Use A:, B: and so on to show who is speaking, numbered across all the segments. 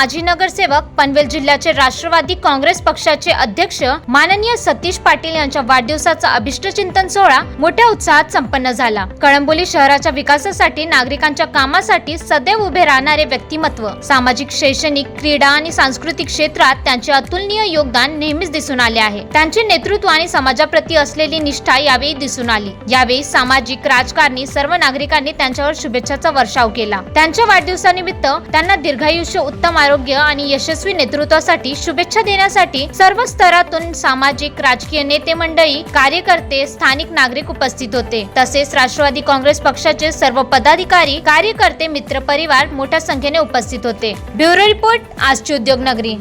A: माजी नगरसेवक पनवेल जिल्ह्याचे राष्ट्रवादी काँग्रेस पक्षाचे अध्यक्ष माननीय सतीश पाटील यांच्या वाढदिवसाचा अभिष्टचिंतन सोहळा मोठ्या उत्साहात संपन्न झाला. कळंबोली शहराच्या विकासासाठी नागरिकांच्या कामासाठी सदैव उभे राहणारे व्यक्तिमत्व सामाजिक शैक्षणिक क्रीडा आणि सांस्कृतिक क्षेत्रात त्यांचे अतुलनीय योगदान नेहमीच दिसून आले आहे. त्यांचे नेतृत्व आणि समाजाप्रती असलेली निष्ठा यावेळी दिसून आली. यावेळी सामाजिक राजकारणी सर्व नागरिकांनी त्यांच्यावर शुभेच्छाचा वर्षाव केला. त्यांच्या वाढदिवसानिमित्त त्यांना दीर्घायुष्य उत्तम आरोग्य आणि यशस्वी नेतृत्वासाठी शुभेच्छा देण्यासाठी सर्व स्तरातून सामाजिक राजकीय नेते मंडळी कार्यकर्ते स्थानिक नागरिक उपस्थित होते. तसेच राष्ट्रवादी काँग्रेस पक्षाचे सर्व पदाधिकारी कार्यकर्ते मित्र परिवार मोठ्या संख्येने उपस्थित होते. ब्युरो रिपोर्ट आजची उद्योग नगरी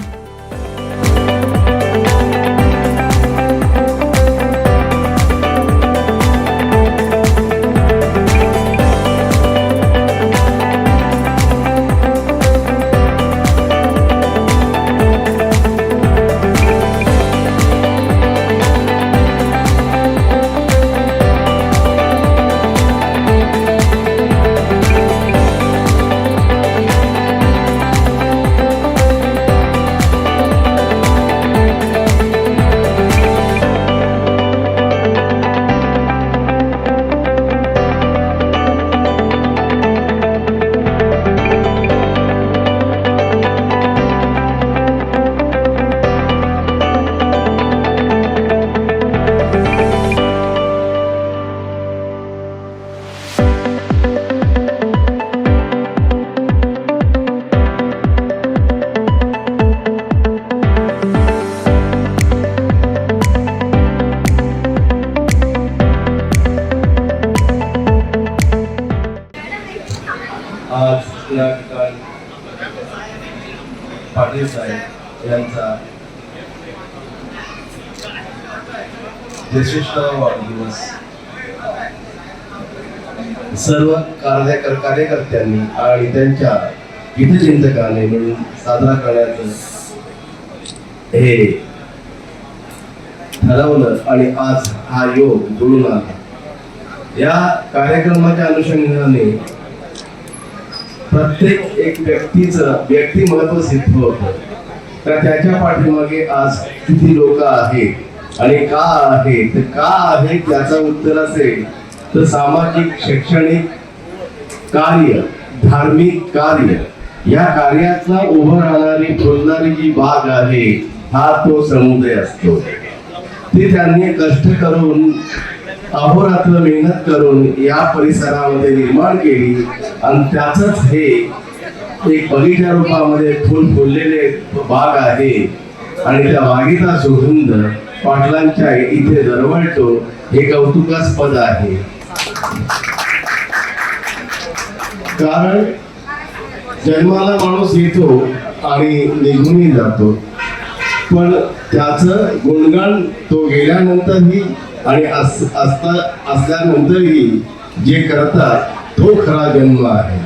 B: या ठिकाणी पाटील साहेब यांचा विशिष्ट वाढदिवस. सर्व कार्यकर कार्यकर्त्यांनी आणि त्यांच्या हितचिंतकाने मिळून साजरा करण्याचं हे ठरवलं आणि आज हा योग जुळून आला. या कार्यक्रमाच्या अनुषंगाने प्रत्येक एक व्यक्तीचं व्यक्तिमत्व सिद्ध होतं. तर त्याच्या पाठीमागे आज किती लोक आहेत आणि का आहे तर का आहे त्याचं उत्तर असेल तर सामाजिक शैक्षणिक कार्य धार्मिक कार्य या कार्यातला उभं राहणारी फुलणारी जी बाग आहे हा तो समुदाय असतो. ते त्यांनी कष्ट करून अहोरात्र मेहनत करून या परिसरामध्ये निर्माण केली आणि त्याच हे एक बगीच्या रूपामध्ये फुल फुललेले बाग आहे. आणि त्या बागेचा सुगंध पाटलांच्या इथे दरवळतो. हे कौतुकास्पद आहे. कारण जन्माला माणूस येतो आणि निघूनही जातो. पण त्याचं गुणगान तो गेल्यानंतरही आणि अस असता असल्यानंतरही जे करतात तो खरा जन्म आहे.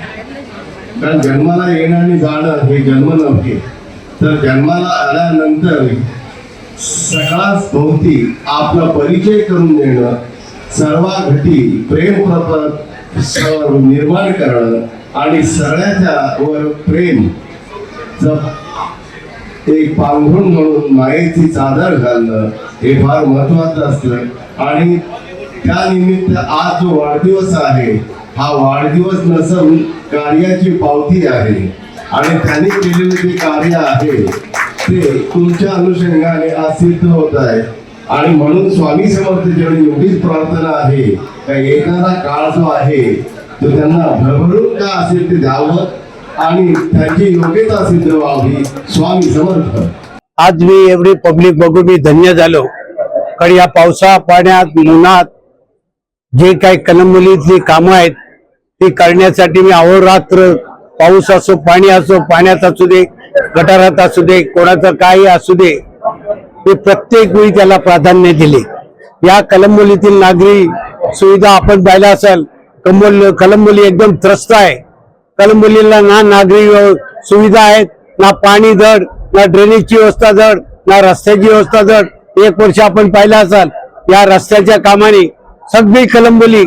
B: कारण जन्माला येणं आणि जाणं हे जन्म नव्हे. तर जन्माला आल्यानंतर सगळ्याच भोवती आपला परिचय करून देणं सर्वाघटी प्रेम प्रपत निर्माण करणं आणि सगळ्याच्या वर प्रेम एक पांघरुण म्हणून मायेची चादर घालणं हे फार महत्वाचं असतं. आणि त्या निमित्त आज जो वाढदिवस आहे हा वाढदिवस नसून कार्याची पावती आहे. आणि त्यांनी केलेले जे कार्य आहे ते तुमच्या अनुषंगाने आज सिद्ध होत आहे. आणि म्हणून स्वामी समर्थ जेवढी एवढीच प्रार्थना आहे का येणारा काळ जो आहे तो त्यांना भरभरून का असेल ते द्यावं आणि त्याची योग्यता सिद्ध व्हावी स्वामी समर्थ.
C: आज मी एवढी पब्लिक बघून मी धन्य झालो. कारण या पावसा पाण्यात उन्हात जे काही कलमुलीतली कामं आहेत ती करण्यासाठी मी अहोरात्र पाऊस असो पाणी असो पाण्यात असू दे गटारात असू दे कोणाचं काही असू दे मी प्रत्येक वेळी त्याला प्राधान्य दिले. या कलंबोलीतील नागरी सुविधा आपण पाहिला असाल कमोल कलंबोली एकदम त्रस्त आहे. कलंबोलीला ना नागरी व्यव- सुविधा आहेत ना पाणी जड ना ड्रेनेजची व्यवस्था जड ना रस्त्याची व्यवस्था जड. एक वर्ष आपण पाहिलं असाल या रस्त्याच्या कामाने सगळी कलंबोली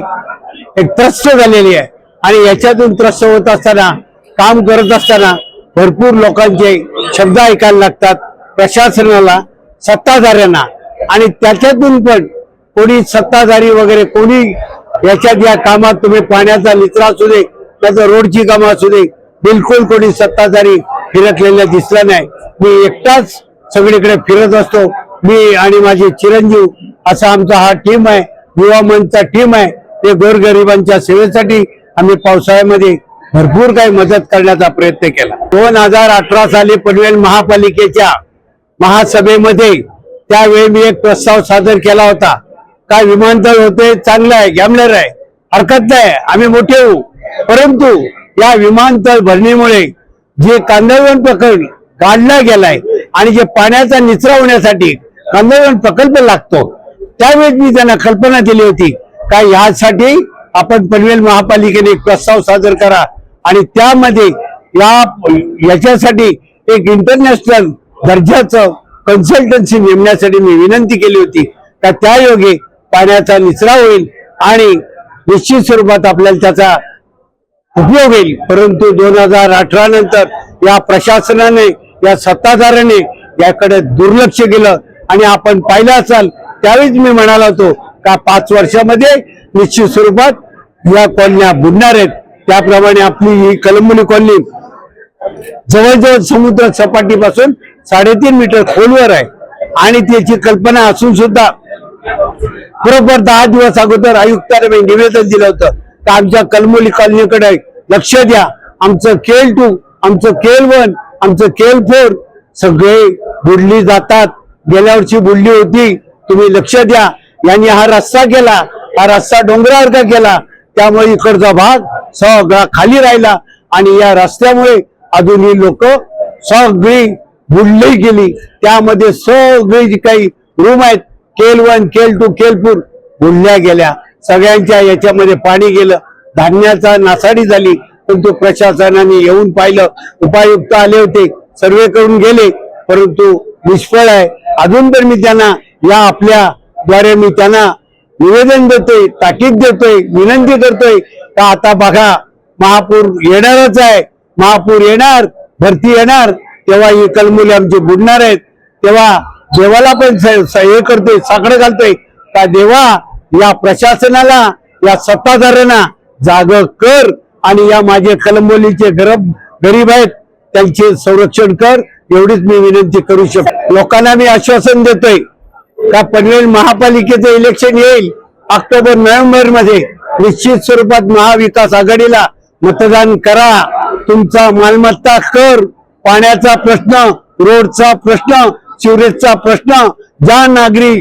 C: एक त्रस्त झालेली आहे. आणि याच्यातून त्रस्त होत असताना काम करत असताना भरपूर लोकांचे शब्द ऐकायला लागतात. प्रशासनाला सत्ताधाऱ्यांना. आणि त्याच्यातून पण कोणी सत्ताधारी वगैरे कोणी याच्यात या कामात तुम्ही पाण्याचा निचरा असू दे त्याचं रोडची कामं असू दे बिलकुल कोणी सत्ताधारी फिरकलेला दिसला नाही. मी एकटाच सगळीकडे फिरत असतो. मी आणि माझे चिरंजीव असा आमचा हा टीम आहे युवा मंचचा टीम आहे. ते गोरगरिबांच्या सेवेसाठी आम्ही पावसाळ्यामध्ये भरपूर काही मदत करण्याचा प्रयत्न केला. दोन हजार अठरा साली पनवेल महापालिकेच्या महासभेमध्ये त्यावेळी मी एक प्रस्ताव सादर केला होता. काय विमानतळ होते चांगलं आहे गॅमलर आहे हरकत नाही आम्ही मोठे होऊ. परंतु या विमानतळ भरणीमुळे जे कांदळवन प्रकल्प काढला गेलाय आणि जे पाण्याचा निचरा होण्यासाठी कांदळवन प्रकल्प लागतो त्यावेळेस मी त्यांना कल्पना दिली होती का यासाठी आपण पनवेल महापालिकेने एक प्रस्ताव सादर करा आणि त्यामध्ये या याच्यासाठी एक इंटरनॅशनल दर्जाचं कन्सल्टन्सी नेमण्यासाठी मी विनंती केली होती का त्यायोगे पाण्याचा निचरा होईल आणि निश्चित स्वरूपात आपल्याला त्याचा उपयोग होईल परंतु दोन हजार अठरा नंतर या प्रशासनाने या सत्ताधाऱ्याने याकडे दुर्लक्ष केलं आणि आपण पाहिलं असाल त्यावेळीच मी म्हणाला होतो का पाच वर्षामध्ये निश्चित स्वरूपात या कॉलन्या बुडणार आहेत. त्याप्रमाणे आपली ही कलंबनी कॉलनी जवळजवळ समुद्र सपाटीपासून साडेतीन मीटर खोलवर आहे. आणि त्याची कल्पना असून सुद्धा बरोबर दहा दिवस अगोदर आयुक्ताने मी निवेदन दिलं होतं तर आमच्या कलमोली कॉलनीकडे लक्ष द्या. आमचं केल टू आमचं केल वन आमचं केल फोर सगळे बुडली जातात. गेल्या वर्षी बुडली होती. तुम्ही लक्ष द्या. यांनी हा रस्ता केला. हा रस्ता डोंगरासारखा केला त्यामुळे इकडचा भाग सगळा खाली राहिला आणि या रस्त्यामुळे अजून ही लोक सगळी बुडली गेली. त्यामध्ये सगळी जी काही रूम आहेत केल वन केल टू केल फोर बुडल्या गेल्या. सगळ्यांच्या याच्यामध्ये पाणी गेलं. धान्याचा नासाडी झाली. परंतु प्रशासनाने येऊन पाहिलं. उपायुक्त आले होते. सर्वे करून गेले. परंतु निष्फळ आहे. अजून पण मी त्यांना या आपल्या द्वारे मी त्यांना निवेदन देतोय ताकीद देतोय विनंती करतोय का आता बघा महापूर येणारच आहे. महापूर येणार भरती येणार. तेव्हा ही कलमुले आमची बुडणार आहेत. तेव्हा देवाला पण हे करतोय साकडं घालतोय. का देवा या प्रशासनाला या सत्ताधाऱ्यांना जाग कर आणि या माझे कलंबोलीचे गरब गरीब आहेत त्यांचे संरक्षण कर. एवढीच मी विनंती करू शकतो लोकांना मी आश्वासन देतोय का पनवेल महापालिकेचं इलेक्शन येईल ऑक्टोबर नोव्हेंबरमध्ये. निश्चित स्वरूपात महाविकास आघाडीला मतदान करा. तुमचा मालमत्ता कर. पाण्याचा प्रश्न रोडचा प्रश्न सिवरेजचा प्रश्न ज्या नागरी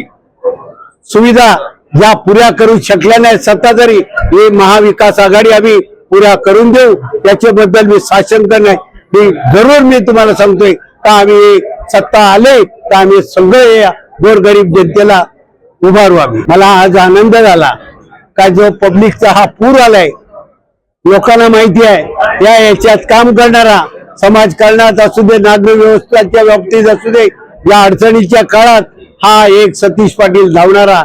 C: सुविधा या पुऱ्या करू शकल्या नाही सत्ता जरी ही महाविकास आघाडी आम्ही पुऱ्या करून देऊ याच्याबद्दल मी शासन करणार मी जरूर मी तुम्हाला सांगतोय का आम्ही सत्ता आले तर आम्ही सगळे या गोरगरीब जनतेला उभारू आम्ही. मला आज आनंद झाला का जो पब्लिकचा हा पूर आलाय लोकांना माहिती आहे या याच्यात काम करणारा समाजकारणात असू दे नागरी व्यवस्थाच्या बाबतीत असू दे या अडचणीच्या काळात हा एक सतीश पाटील धावणारा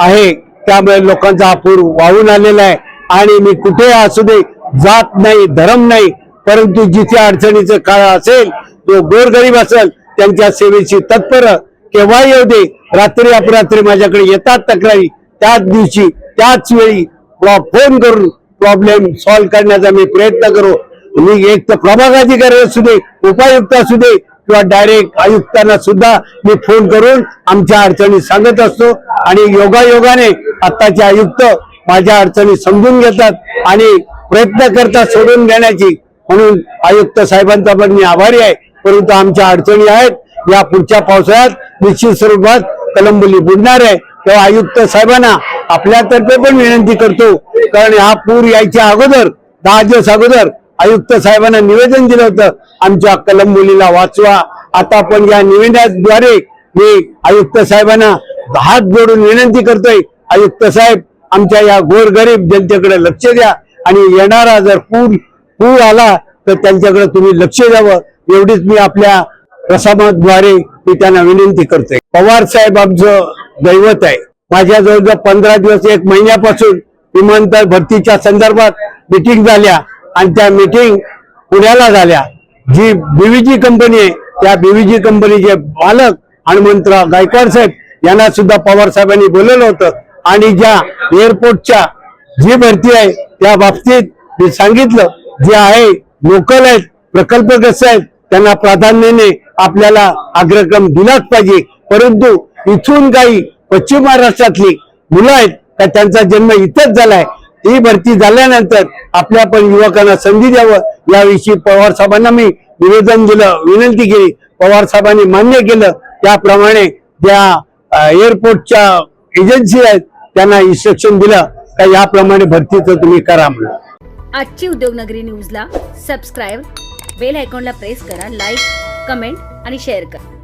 C: आहे. त्यामुळे लोकांचा हा पूर वाहून आलेला आहे. आणि मी कुठे असू दे जात नाही धर्म नाही परंतु जिथे अडचणीचं काळ असेल जो गोरगरीब असेल त्यांच्या सेवेची तत्पर केव्हा येऊ दे रात्री अपरात्री माझ्याकडे येतात तक्रारी. त्याच दिवशी त्याच वेळी फोन करून प्रॉब्लेम सॉल्व्ह करण्याचा मी प्रयत्न करू. मी एक तर प्रभागाधिकारी असू दे उपायुक्त असू दे किंवा डायरेक्ट आयुक्तांना सुद्धा मी फोन करून आमच्या अडचणी सांगत असतो. आणि योगायोगाने आत्ताचे आयुक्त माझ्या अडचणी समजून घेतात आणि प्रयत्न करतात सोडून देण्याची. म्हणून आयुक्त साहेबांचा पण मी आभारी आहे. परंतु आमच्या अडचणी आहेत. या पुढच्या पावसाळ्यात निश्चित स्वरूपात कलंबुली बुडणार आहे. तेव्हा आयुक्त साहेबांना आपल्यातर्फे पण विनंती करतो. कारण हा पूर यायच्या अगोदर दहा दिवस अगोदर आयुक्त साहेबांना निवेदन दिलं होतं आमच्या कलंबोलीला वाचवा. आता पण या निवेदनाद्वारे मी आयुक्त साहेबांना हात जोडून विनंती करतोय आयुक्त साहेब आमच्या या गोरगरीब जनतेकडे लक्ष द्या. आणि येणारा जर पूर पूर आला तर त्यांच्याकडे तुम्ही लक्ष द्यावं. एवढीच मी आपल्या प्रसामाद्वारे मी त्यांना विनंती करतोय. पवार साहेब आमचं दैवत आहे. माझ्या जवळजवळ पंधरा दिवस एक महिन्यापासून विमानतळ भरतीच्या संदर्भात मिटिंग झाल्या आणि त्या मिटिंग पुण्याला झाल्या. जी बीव्हीजी कंपनी आहे त्या बीव्हीजी कंपनीचे मालक हनुमंतराव गायकवाड साहेब यांना सुद्धा पवार साहेबांनी बोलवलं होतं. आणि ज्या एअरपोर्टच्या जी भरती आहे त्या बाबतीत मी सांगितलं जे आहे लोकल आहेत प्रकल्पग्रस्त आहेत त्यांना प्राधान्याने आपल्याला अग्रक्रम दिलाच पाहिजे. परंतु इथून काही पश्चिम महाराष्ट्रातली मुलं आहेत का त्यांचा जन्म इथंच झालाय. ही भरती झाल्यानंतर आपल्या पण युवकांना संधी द्यावं. याविषयी पवार साहेबांना मी निवेदन दिलं विनंती केली. पवार साहेबांनी मान्य केलं. त्याप्रमाणे ज्या एअरपोर्टच्या एजन्सी आहेत त्यांना इन्स्ट्रक्शन दिलं का याप्रमाणे भरतीचं तुम्ही करा म्हणून.
D: आजची उद्योगनगरी न्यूजला सबस्क्राईब बेल आयकॉनला प्रेस करा लाईक कमेंट आणि शेअर करा.